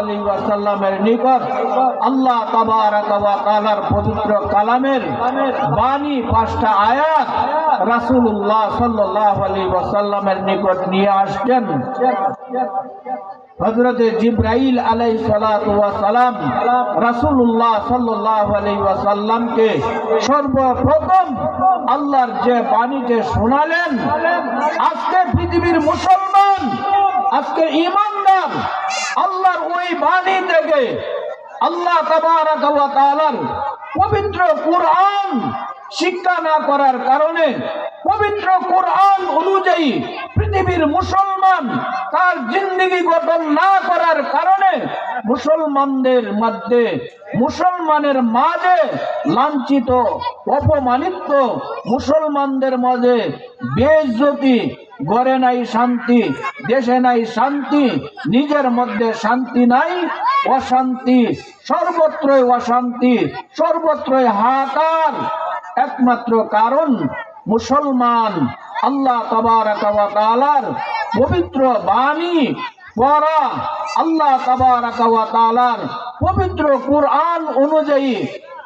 আলাইহি ওয়াসাল্লামের নিকট আল্লাহ পবিত্র কালামের বাণী পাঁচটা আয়াত রাসূলুল্লাহ সাল্লাল্লাহু আলাইহি ওয়াসাল্লামের নিকট নিয়ে আসছেন। হযরত জিব্রাইল সালাম রাসূলুল্লাহ সাল্লাল্লাহু আলাইহি ওয়াসাল্লামকে সর্বপ্রথম আল্লাহর যে বাণীকে শোনালেন, আজকে পৃথিবীর মুসলমান আজকে ইমানদার আল্লাহর ওই বাণী থেকে আল্লাহ তাআলার পবিত্র কুরআন শিক্ষা না করার কারণে পবিত্র কোরআন অনুযায়ী পৃথিবীর মুসলমান তার জিন্দগি গঠন না করার কারণে মুসলমানদের মধ্যে, মুসলমানের মাঝে লাঞ্ছিত, অপমানিত মুসলমানদের মাঝে বেজ্জতি গড়ে নাই শান্তি, দেশে নাই শান্তি, নিজের মধ্যে শান্তি নাই, অশান্তি, সর্বত্রই অশান্তি, সর্বত্রই হাহাকার। একমাত্র কারণ মুসলমান, আল্লাহ তালার পবিত্র বাণী পড়া। আল্লাহ তালার পবিত্র কুরআন অনুযায়ী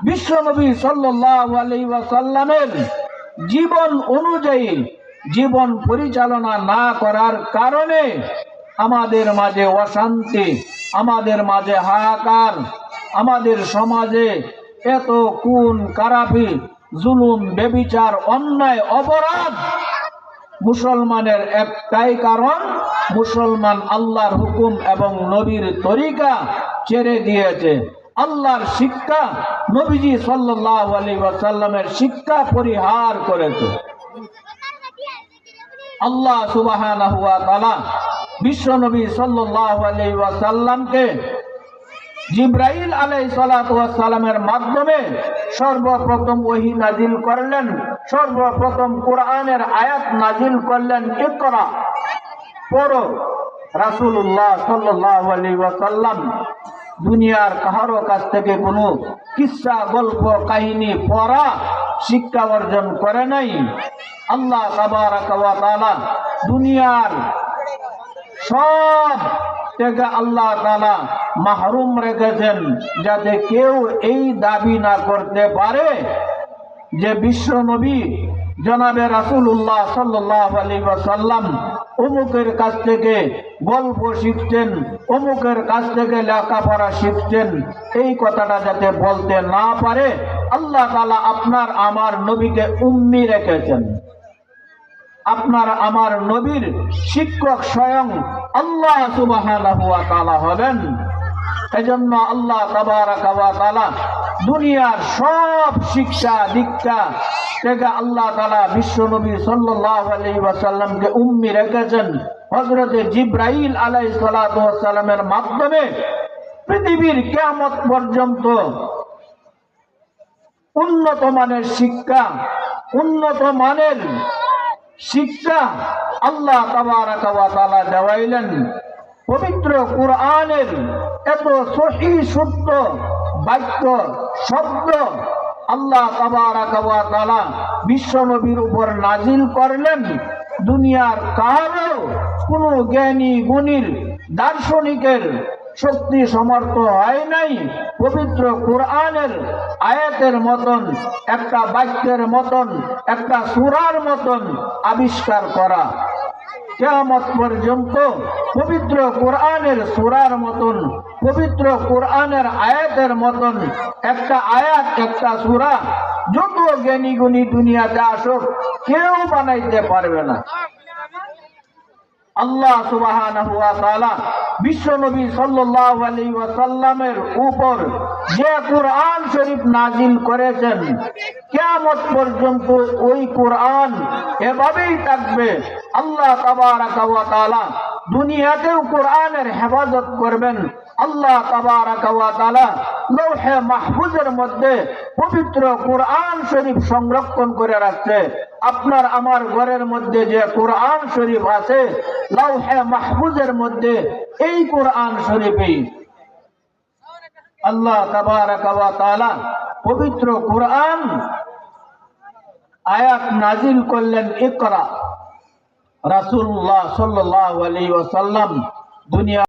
বিশ্বনবী সাল্লাল্লাহু আলাইহি ওয়াসাল্লামের জীবন অনুযায়ী জীবন পরিচালনা না করার কারণে আমাদের মাঝে অশান্তি, আমাদের মাঝে হাহাকার, আমাদের সমাজে এত খুন কারাফি জুলুম, বেবিচার, অন্যায়, অপরাধ মুসলমানের একটাই কারণ, মুসলমান আল্লাহর হুকুম এবং নবীর তরিকা ছেড়ে দিয়েছে। আল্লাহর শিক্ষা নবীজি সাল্লাল্লাহু আলী ওয়াসাল্লামের শিক্ষা পরিহার করেছে। আল্লাহ সুবহানাহু ওয়া তাআলা বিশ্ব নবী সাল্লাল্লাহু আলাইহি ওয়াসাল্লামকে জিব্রাইল আলাই সালামের মাধ্যমে সর্বপ্রথম ওহি নাজিল করলেন, সর্বপ্রথম কোরআনের আয়াত নাজিল করলেন রাসূলুল্লাহ সাল্লাল্লাহু আলাইহি ওয়াসাল্লাম দুনিয়ার কাহারো কাছ থেকে কোনো কিসসা গল্প, কাহিনী, পড়া শিক্ষা অর্জন করে নাই। আল্লাহ দুনিয়ার সব থেকে আল্লাহ তালা মাহরুম রেখেছেন যাতে কেউ এই দাবি না করতে পারে যে বিশ্ব নবী জনাবে রাসুল্লাহ সাল্লাহ আলী সাল্লাম অমুকের কাছ থেকে গল্প শিখছেন অমুকের কাছ থেকে লেখাপড়া শিখছেন এই কথাটা যাতে বলতে না পারে, আল্লাহ তালা আপনার আমার নবীকে উম্মি রেখেছেন। আপনার আমার নবীর শিক্ষক স্বয়ং আল্লাহ তাআলা হবেন এজন্য আল্লাহ তাবারাকা দুনিয়ার সব শিক্ষা, দীক্ষা থেকে আল্লাহ তাআলা বিশ্ব নবী সাল্লাল্লাহু উম্মি রেখেছেন। হযরতে জিব্রাইল সালাতু সালামের মাধ্যমে পৃথিবীর কিয়ামত পর্যন্ত উন্নত মানের শিক্ষা, উন্নত মানের শিক্ষা আল্লাহ তালা দেওয়াইলেন। পবিত্র কোরআনের এত সহি শুদ্ধ বাক্য শব্দ আল্লাহ তালা বিশ্ব নবীর উপর নাজিল করলেন। দুনিয়ার কারও কোনো জ্ঞানী, গুণীর, দার্শনিকের শক্তি সমর্থ হয় নাই। পবিত্র কোরআনের আয়াতের মতন, একটা বাক্যের মতন, একটা সুরার মতন আবিষ্কার করা। কেয়ামত পর্যন্ত পবিত্র কোরআনের সুরার মতন, পবিত্র কোরআনের আয়াতের মতন একটা আয়াত, একটা সুরা যত জ্ঞানী গুণী দুনিয়াতে আসুক, কেউ বানাইতে পারবে না। আল্লাহ তাআলা বিশ্ব নবী সাল্লাল্লাহু আলাইহি ওয়াসাল্লামের উপর যে কোরআন শরীফ নাজিল করেছেন, কিয়ামত পর্যন্ত ওই কোরআন এভাবেই থাকবে। আল্লাহ তাআলা দুনিয়াতেও কোরআনের হেফাজত করবেন। আল্লাহ তাআলা লৌহে মাহফুজের মধ্যে পবিত্র কোরআন শরীফ সংরক্ষণ করে রাখছে। আপনার আমার ঘরের মধ্যে যে কোরআন শরীফ আছে লৌহে মাহফুজের মধ্যে এই কোরআন শরীফেই। আল্লাহ ওয়া পবিত্র কোরআন আয়াত নাজিল করলেন, ইকরা। রাসূলুল্লাহ সাল্লাল্লাহু আলাইহি ওয়াসাল্লাম দুনিয়া